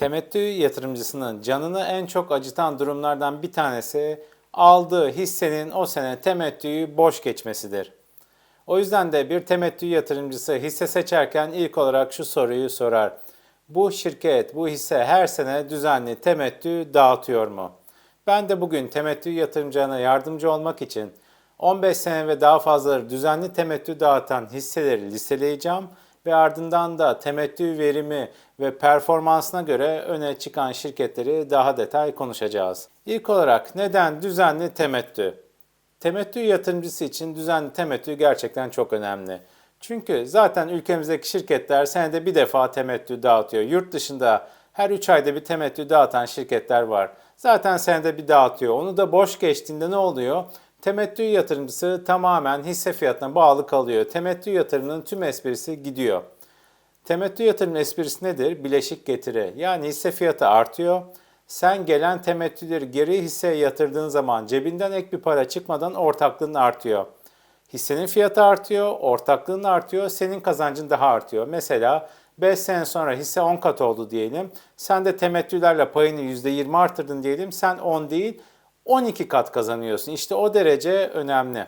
Temettü yatırımcısının canını en çok acıtan durumlardan bir tanesi aldığı hissenin o sene temettüyü boş geçmesidir. O yüzden de bir temettü yatırımcısı hisse seçerken ilk olarak şu soruyu sorar. Bu şirket, bu hisse her sene düzenli temettü dağıtıyor mu? Ben de bugün temettü yatırımcılarına yardımcı olmak için 15 sene ve daha fazlaları düzenli temettü dağıtan hisseleri listeleyeceğim ve ardından da temettü verimi ve performansına göre öne çıkan şirketleri daha detay konuşacağız. İlk olarak neden düzenli temettü? Temettü yatırımcısı için düzenli temettü gerçekten çok önemli. Çünkü zaten ülkemizdeki şirketler senede bir defa temettü dağıtıyor. Yurt dışında her 3 ayda bir temettü dağıtan şirketler var. Zaten senede bir dağıtıyor. Onu da boş geçtiğinde ne oluyor? Temettü yatırımcısı tamamen hisse fiyatına bağlı kalıyor. Temettü yatırımının tüm esprisi gidiyor. Temettü yatırım esprisi nedir? Bileşik getiri. Yani hisse fiyatı artıyor. Sen gelen temettüleri geri hisseye yatırdığın zaman cebinden ek bir para çıkmadan ortaklığın artıyor. Hissenin fiyatı artıyor, ortaklığın artıyor, senin kazancın daha artıyor. Mesela 5 sene sonra hisse 10 kat oldu diyelim. Sen de temettülerle payını %20 artırdın diyelim. Sen 10 değil 12 kat kazanıyorsun. İşte o derece önemli.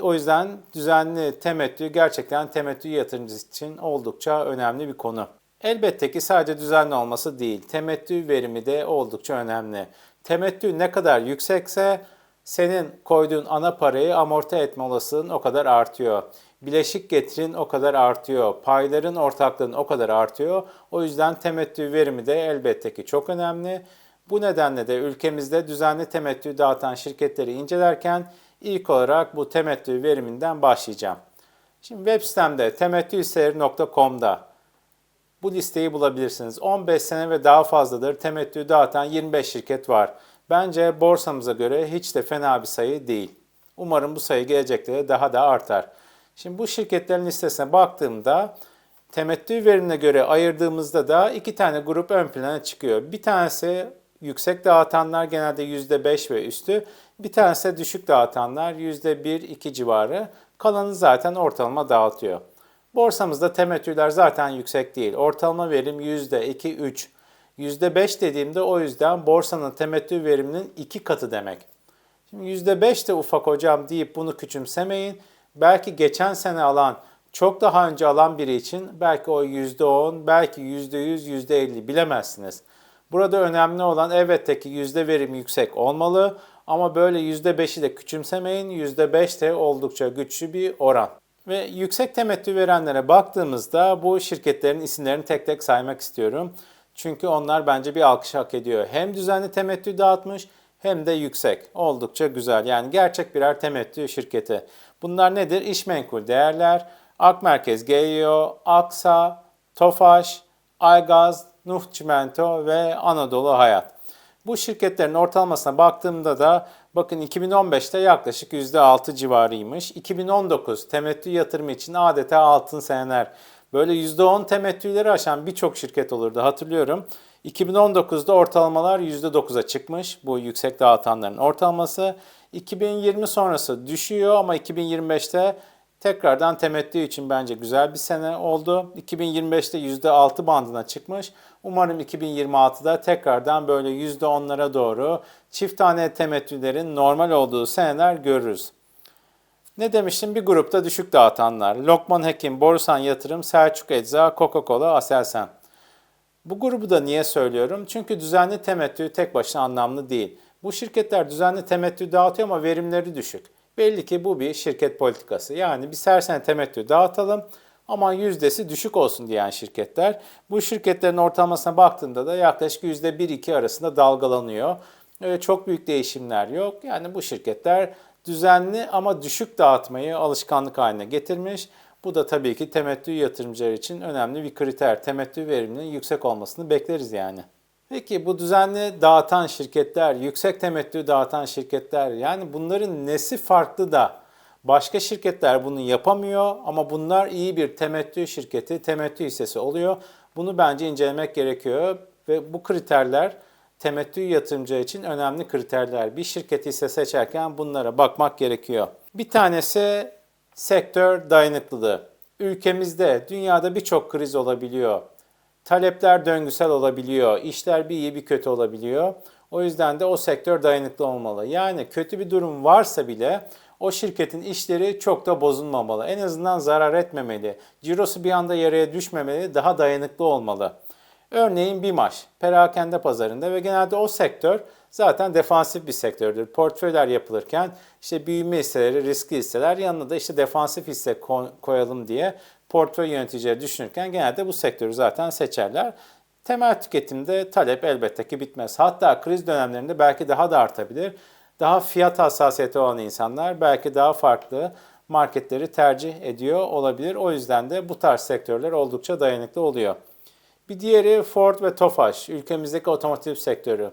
O yüzden düzenli temettü gerçekten temettü yatırımcısı için oldukça önemli bir konu. Elbette ki sadece düzenli olması değil, temettü verimi de oldukça önemli. Temettü ne kadar yüksekse senin koyduğun ana parayı amorti etme olasılığın o kadar artıyor. Bileşik getirin o kadar artıyor. Payların ortaklığın o kadar artıyor. O yüzden temettü verimi de elbette ki çok önemli. Bu nedenle de ülkemizde düzenli temettü dağıtan şirketleri incelerken ilk olarak bu temettü veriminden başlayacağım. Şimdi web sitemde temettühisseleri.com'da bu listeyi bulabilirsiniz. 15 sene ve daha fazladır temettü dağıtan 25 şirket var. Bence borsamıza göre hiç de fena bir sayı değil. Umarım bu sayı gelecekte de daha da artar. Şimdi bu şirketlerin listesine baktığımda temettü verimine göre ayırdığımızda da iki tane grup ön plana çıkıyor. Bir tanesi yüksek dağıtanlar genelde %5 ve üstü. Bir tanesi de düşük dağıtanlar %1-2 civarı. Kalanı zaten ortalama dağıtıyor. Borsamızda temettüler zaten yüksek değil. Ortalama verim %2-3. %5 dediğimde o yüzden borsanın temettü veriminin iki katı demek. Şimdi %5 de ufak hocam deyip bunu küçümsemeyin. Belki geçen sene alan, çok daha önce alan biri için belki o %10, belki %100, %50 bilemezsiniz. Burada önemli olan elbette ki yüzde verim yüksek olmalı ama böyle %5'i de küçümsemeyin. %5 de oldukça güçlü bir oran. Ve yüksek temettü verenlere baktığımızda bu şirketlerin isimlerini tek tek saymak istiyorum. Çünkü onlar bence bir alkış hak ediyor. Hem düzenli temettü dağıtmış hem de yüksek. Oldukça güzel. Yani gerçek birer temettü şirketi. Bunlar nedir? İşmenkul değerler, Akmerkez GEO, Aksa, Tofaş, Aygaz, Nuh Çimento ve Anadolu Hayat. Bu şirketlerin ortalamasına baktığımda da bakın 2015'te yaklaşık %6 civarıymış. 2019 temettü yatırımı için adeta altın seneler. Böyle %10 temettüleri aşan birçok şirket olurdu hatırlıyorum. 2019'da ortalamalar %9'a çıkmış bu yüksek dağıtanların ortalaması. 2020 sonrası düşüyor ama 2025'te tekrardan temettü için bence güzel bir sene oldu. 2025'te %6 bandına çıkmış. Umarım 2026'da tekrardan böyle %10'lara doğru çift tane temettülerin normal olduğu seneler görürüz. Ne demiştim? Bir grupta düşük dağıtanlar. Lokman Hekim, Borusan Yatırım, Selçuk Ecza, Coca-Cola, Aselsan. Bu grubu da niye söylüyorum? Çünkü düzenli temettü tek başına anlamlı değil. Bu şirketler düzenli temettü dağıtıyor ama verimleri düşük. Belli ki bu bir şirket politikası. Yani biz her sene temettü dağıtalım ama yüzdesi düşük olsun diyen şirketler. Bu şirketlerin ortalamasına baktığında da yaklaşık %1-2 arasında dalgalanıyor. Öyle çok büyük değişimler yok. Yani bu şirketler düzenli ama düşük dağıtmayı alışkanlık haline getirmiş. Bu da tabii ki temettü yatırımcılar için önemli bir kriter. Temettü veriminin yüksek olmasını bekleriz yani. Peki bu düzenli dağıtan şirketler, yüksek temettü dağıtan şirketler yani bunların nesi farklı da başka şirketler bunu yapamıyor ama bunlar iyi bir temettü şirketi, temettü hissesi oluyor. Bunu bence incelemek gerekiyor ve bu kriterler temettü yatırımcı için önemli kriterler. Bir şirket hisse seçerken bunlara bakmak gerekiyor. Bir tanesi sektör dayanıklılığı. Ülkemizde, dünyada birçok kriz olabiliyor. Talepler döngüsel olabiliyor. İşler bir iyi bir kötü olabiliyor. O yüzden de o sektör dayanıklı olmalı. Yani kötü bir durum varsa bile o şirketin işleri çok da bozulmamalı. En azından zarar etmemeli. Cirosu bir anda yarıya düşmemeli, daha dayanıklı olmalı. Örneğin BİMAŞ, perakende pazarında ve genelde o sektör zaten defansif bir sektördür. Portföyler yapılırken işte büyüme hisseleri, riskli hisseler yanına da işte defansif hisse koyalım diye portföy yöneticileri düşünürken genelde bu sektörü zaten seçerler. Temel tüketimde talep elbette ki bitmez. Hatta kriz dönemlerinde belki daha da artabilir. Daha fiyat hassasiyeti olan insanlar belki daha farklı marketleri tercih ediyor olabilir. O yüzden de bu tarz sektörler oldukça dayanıklı oluyor. Bir diğeri Ford ve Tofaş, ülkemizdeki otomotiv sektörü.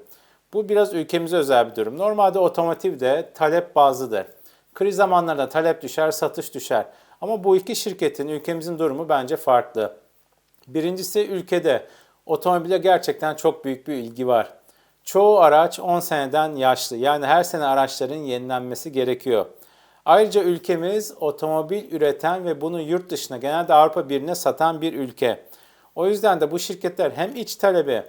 Bu biraz ülkemize özel bir durum. Normalde otomotiv de talep bazlıdır. Kriz zamanlarında talep düşer, satış düşer. Ama bu iki şirketin, ülkemizin durumu bence farklı. Birincisi ülkede otomobile gerçekten çok büyük bir ilgi var. Çoğu araç 10 seneden yaşlı. Yani her sene araçların yenilenmesi gerekiyor. Ayrıca ülkemiz otomobil üreten ve bunu yurt dışına genelde Avrupa Birliği'ne satan bir ülke. O yüzden de bu şirketler hem iç talebi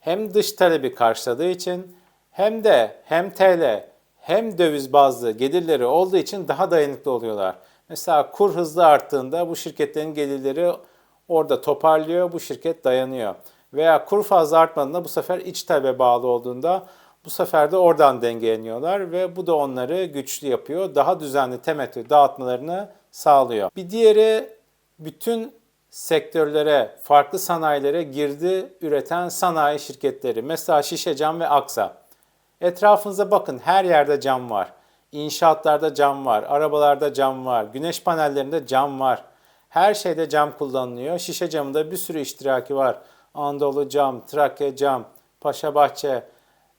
hem dış talebi karşıladığı için hem de hem TL hem döviz bazlı gelirleri olduğu için daha dayanıklı oluyorlar. Mesela kur hızlı arttığında bu şirketlerin gelirleri orada toparlıyor, bu şirket dayanıyor. Veya kur fazla artmadığında bu sefer iç talebe bağlı olduğunda bu sefer de oradan dengeleniyorlar ve bu da onları güçlü yapıyor. Daha düzenli temettü dağıtmalarını sağlıyor. Bir diğeri bütün sektörlere, farklı sanayilere girdi üreten sanayi şirketleri. Mesela Şişe Cam ve Aksa. Etrafınıza bakın her yerde cam var. İnşaatlarda cam var, arabalarda cam var, güneş panellerinde cam var. Her şeyde cam kullanılıyor. Şişe camında bir sürü iştiraki var. Anadolu cam, Trakya cam, Paşabahçe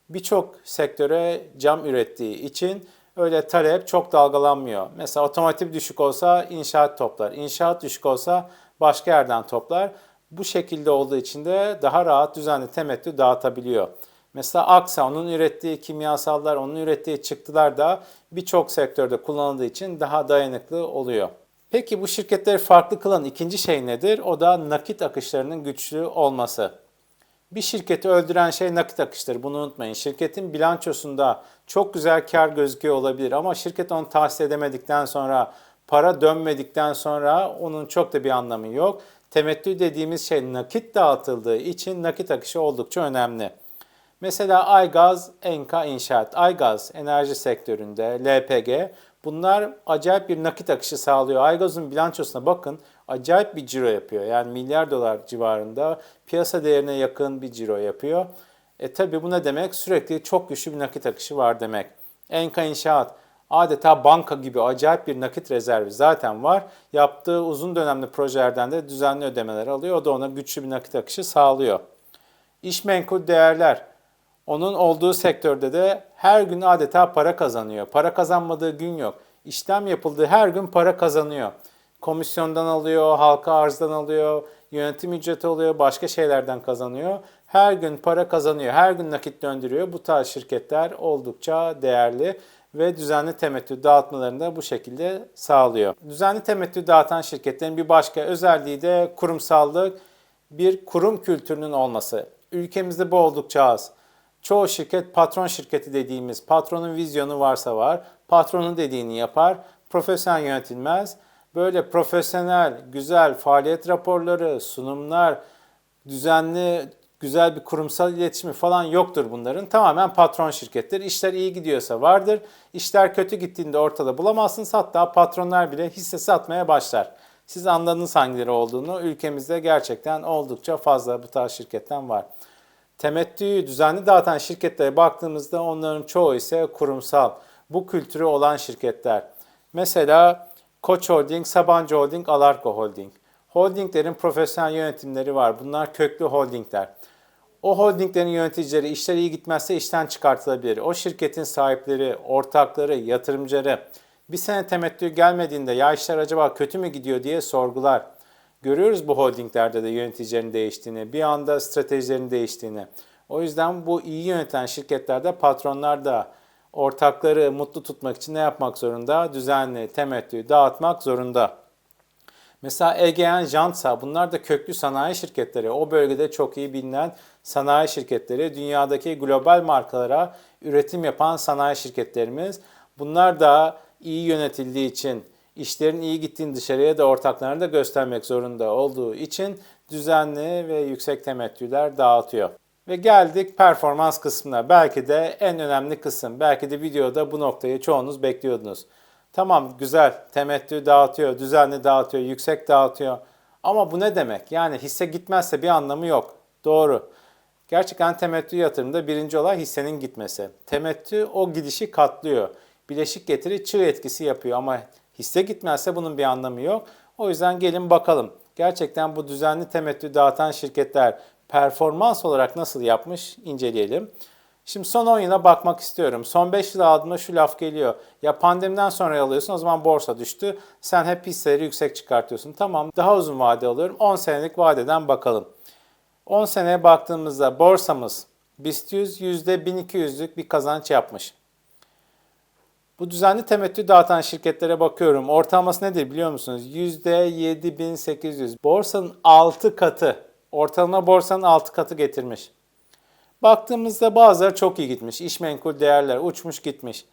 birçok sektöre cam ürettiği için öyle talep çok dalgalanmıyor. Mesela otomotiv düşük olsa inşaat toplar, inşaat düşük olsa başka yerden toplar. Bu şekilde olduğu için de daha rahat düzenli temettü dağıtabiliyor. Mesela Aksa onun ürettiği kimyasallar, onun ürettiği çıktılar da birçok sektörde kullanıldığı için daha dayanıklı oluyor. Peki bu şirketleri farklı kılan ikinci şey nedir? O da nakit akışlarının güçlü olması. Bir şirketi öldüren şey nakit akıştır. Bunu unutmayın. Şirketin bilançosunda çok güzel kar gözüküyor olabilir ama şirket onu tahsil edemedikten sonra, para dönmedikten sonra onun çok da bir anlamı yok. Temettü dediğimiz şey nakit dağıtıldığı için nakit akışı oldukça önemli. Mesela Aygaz, Enka İnşaat, Aygaz enerji sektöründe, LPG bunlar acayip bir nakit akışı sağlıyor. Aygaz'ın bilançosuna bakın acayip bir ciro yapıyor. Yani milyar dolar civarında piyasa değerine yakın bir ciro yapıyor. E tabi bu ne demek? Sürekli çok güçlü bir nakit akışı var demek. Enka İnşaat adeta banka gibi acayip bir nakit rezervi zaten var. Yaptığı uzun dönemli projelerden de düzenli ödemeler alıyor. O da ona güçlü bir nakit akışı sağlıyor. İş menkul değerler onun olduğu sektörde de her gün adeta para kazanıyor. Para kazanmadığı gün yok. İşlem yapıldığı her gün para kazanıyor. Komisyondan alıyor, halka arzdan alıyor, yönetim ücreti alıyor, başka şeylerden kazanıyor. Her gün para kazanıyor, her gün nakit döndürüyor. Bu tarz şirketler oldukça değerli ve düzenli temettü dağıtmalarını da bu şekilde sağlıyor. Düzenli temettü dağıtan şirketlerin bir başka özelliği de kurumsallık, bir kurum kültürünün olması. Ülkemizde bu oldukça az. Çoğu şirket patron şirketi dediğimiz patronun vizyonu varsa var, patronun dediğini yapar, profesyonel yönetilmez. Böyle profesyonel, güzel faaliyet raporları, sunumlar, düzenli, güzel bir kurumsal iletişimi falan yoktur bunların. Tamamen patron şirkettir. İşler iyi gidiyorsa vardır. İşler kötü gittiğinde ortada bulamazsınız. Hatta patronlar bile hisse satmaya başlar. Siz anladınız hangileri olduğunu. Ülkemizde gerçekten oldukça fazla bu tarz şirketten var. Temettüyü düzenli dağıtan şirketlere baktığımızda onların çoğu ise kurumsal, bu kültürü olan şirketler. Mesela Koç Holding, Sabancı Holding, Alarko Holding. Holdinglerin profesyonel yönetimleri var. Bunlar köklü holdingler. O holdinglerin yöneticileri işler iyi gitmezse işten çıkartılabilir. O şirketin sahipleri, ortakları, yatırımcıları bir sene temettü gelmediğinde ya işler acaba kötü mü gidiyor diye sorgular. Görüyoruz bu holdinglerde de yöneticilerin değiştiğini, bir anda stratejilerin değiştiğini. O yüzden bu iyi yöneten şirketlerde patronlar da ortakları mutlu tutmak için ne yapmak zorunda? Düzenli temettü dağıtmak zorunda. Mesela Egean Jantsa bunlar da köklü sanayi şirketleri. O bölgede çok iyi bilinen sanayi şirketleri. Dünyadaki global markalara üretim yapan sanayi şirketlerimiz. Bunlar da iyi yönetildiği için, işlerin iyi gittiğini dışarıya da ortaklarına da göstermek zorunda olduğu için düzenli ve yüksek temettüler dağıtıyor. Ve geldik performans kısmına. Belki de en önemli kısım. Belki de videoda bu noktayı çoğunuz bekliyordunuz. Tamam güzel temettü dağıtıyor, düzenli dağıtıyor, yüksek dağıtıyor. Ama bu ne demek? Yani hisse gitmezse bir anlamı yok. Doğru. Gerçekten temettü yatırımda birinci olay hissenin gitmesi. Temettü o gidişi katlıyor. Bileşik getiri çığ etkisi yapıyor ama hisse gitmezse bunun bir anlamı yok. O yüzden gelin bakalım. Gerçekten bu düzenli temettü dağıtan şirketler performans olarak nasıl yapmış inceleyelim. Şimdi son 10 yıla bakmak istiyorum. Son 5 yıl aldığımda şu laf geliyor. Ya pandemiden sonra alıyorsun o zaman borsa düştü. Sen hep hisseleri yüksek çıkartıyorsun. Tamam daha uzun vade alıyorum. 10 senelik vadeden bakalım. 10 seneye baktığımızda borsamız BIST 100 %1200'lük bir kazanç yapmış. Bu düzenli temettü dağıtan şirketlere bakıyorum. Ortalaması nedir biliyor musunuz? %7800. Borsanın 6 katı. Ortalama borsanın 6 katı getirmiş. Baktığımızda bazıları çok iyi gitmiş. İş menkul değerler uçmuş gitmiş.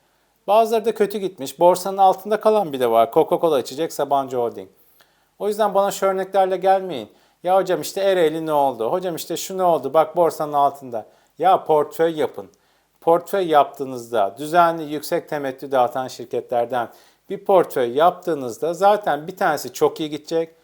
Bazıları da kötü gitmiş. Borsanın altında kalan bir de var. Coca-Cola içecek Sabancı Holding. O yüzden bana şu örneklerle gelmeyin. Ya hocam işte Ereğli ne oldu? Hocam işte şu ne oldu? Bak borsanın altında. Ya portföy yapın. Portföy yaptığınızda düzenli yüksek temettü dağıtan şirketlerden bir portföy yaptığınızda zaten bir tanesi çok iyi gidecek.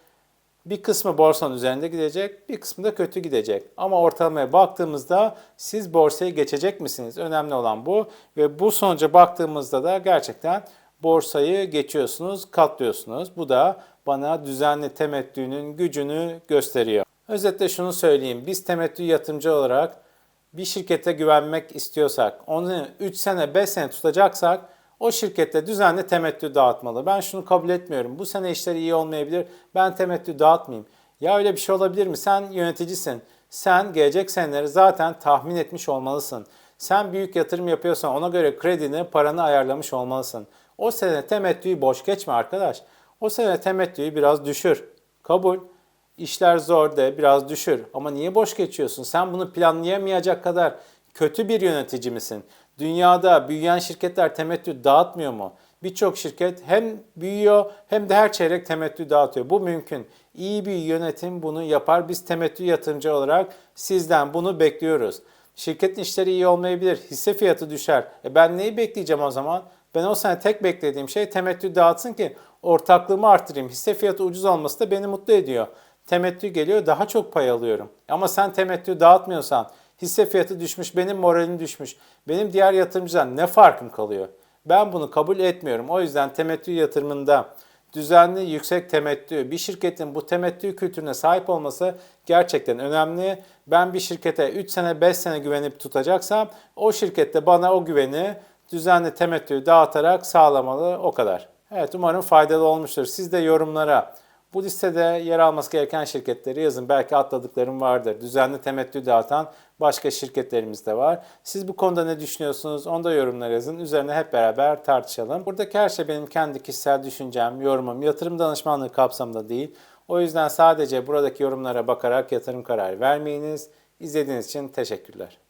Bir kısmı borsanın üzerinde gidecek, bir kısmı da kötü gidecek. Ama ortalamaya baktığımızda siz borsayı geçecek misiniz? Önemli olan bu. Ve bu sonuca baktığımızda da gerçekten borsayı geçiyorsunuz, katlıyorsunuz. Bu da bana düzenli temettünün gücünü gösteriyor. Özetle şunu söyleyeyim. Biz temettü yatırımcı olarak bir şirkete güvenmek istiyorsak, onu 3 sene 5 sene tutacaksak o şirkette düzenli temettü dağıtmalı. Ben şunu kabul etmiyorum. Bu sene işleri iyi olmayabilir. Ben temettü dağıtmayayım. Ya öyle bir şey olabilir mi? Sen yöneticisin. Sen gelecek seneleri zaten tahmin etmiş olmalısın. Sen büyük yatırım yapıyorsan ona göre kredini, paranı ayarlamış olmalısın. O sene temettüyü boş geçme arkadaş. O sene temettüyü biraz düşür. Kabul. İşler zor de biraz düşür. Ama niye boş geçiyorsun? Sen bunu planlayamayacak kadar kötü bir yönetici misin? Dünyada büyüyen şirketler temettü dağıtmıyor mu? Birçok şirket hem büyüyor hem de her çeyrek temettü dağıtıyor. Bu mümkün. İyi bir yönetim bunu yapar. Biz temettü yatırımcı olarak sizden bunu bekliyoruz. Şirketin işleri iyi olmayabilir. Hisse fiyatı düşer. E ben neyi bekleyeceğim o zaman? Ben o sene tek beklediğim şey temettü dağıtsın ki ortaklığımı arttırayım. Hisse fiyatı ucuz olması da beni mutlu ediyor. Temettü geliyor daha çok pay alıyorum. Ama sen temettü dağıtmıyorsan hisse fiyatı düşmüş, benim moralim düşmüş. Benim diğer yatırımcıdan ne farkım kalıyor? Ben bunu kabul etmiyorum. O yüzden temettü yatırımında düzenli yüksek temettü, bir şirketin bu temettü kültürüne sahip olması gerçekten önemli. Ben bir şirkete 3 sene 5 sene güvenip tutacaksam o şirkette bana o güveni düzenli temettü dağıtarak sağlamalı o kadar. Evet umarım faydalı olmuştur. Siz de yorumlara bu listede yer alması gereken şirketleri yazın. Belki atladıklarım vardır. Düzenli temettü dağıtan başka şirketlerimiz de var. Siz bu konuda ne düşünüyorsunuz? Onu da yorumlara yazın. Üzerine hep beraber tartışalım. Buradaki her şey benim kendi kişisel düşüncem, yorumum, yatırım danışmanlığı kapsamında değil. O yüzden sadece buradaki yorumlara bakarak yatırım kararı vermeyiniz. İzlediğiniz için teşekkürler.